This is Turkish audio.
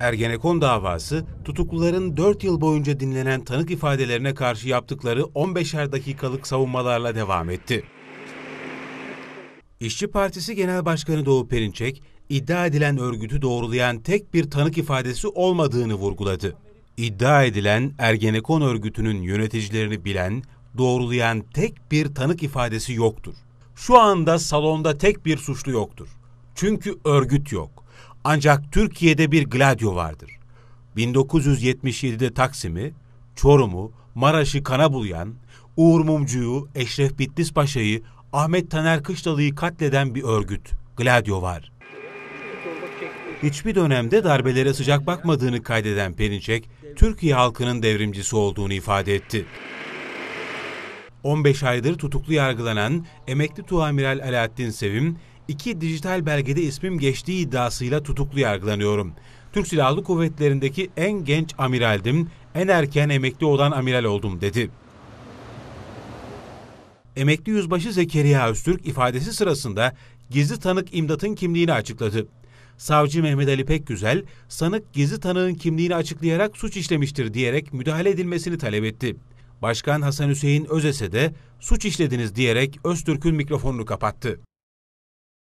Ergenekon davası, tutukluların 4 yıl boyunca dinlenen tanık ifadelerine karşı yaptıkları 15'er dakikalık savunmalarla devam etti. İşçi Partisi Genel Başkanı Doğu Perinçek, iddia edilen örgütü doğrulayan tek bir tanık ifadesi olmadığını vurguladı. İddia edilen Ergenekon örgütünün yöneticilerini bilen, doğrulayan tek bir tanık ifadesi yoktur. Şu anda salonda tek bir suçlu yoktur. Çünkü örgüt yok. Ancak Türkiye'de bir Gladio vardır. 1977'de Taksim'i, Çorum'u, Maraş'ı kana bulayan, Uğur Mumcu'yu, Eşref Bitlis Paşa'yı, Ahmet Taner Kışlalı'yı katleden bir örgüt. Gladio var. Hiçbir dönemde darbelere sıcak bakmadığını kaydeden Perinçek, Türkiye halkının devrimcisi olduğunu ifade etti. 15 aydır tutuklu yargılanan emekli tuamiral Alaaddin Sevim, iki dijital belgede ismim geçtiği iddiasıyla tutuklu yargılanıyorum. Türk Silahlı Kuvvetleri'ndeki en genç amiraldim, en erken emekli olan amiral oldum dedi. Emekli Yüzbaşı Zekeriya Öztürk ifadesi sırasında gizli tanık imdatın kimliğini açıkladı. Savcı Mehmet Ali Pekgüzel, sanık gizli tanığın kimliğini açıklayarak suç işlemiştir diyerek müdahale edilmesini talep etti. Başkan Hasan Hüseyin Özese de suç işlediniz diyerek Öztürk'ün mikrofonunu kapattı.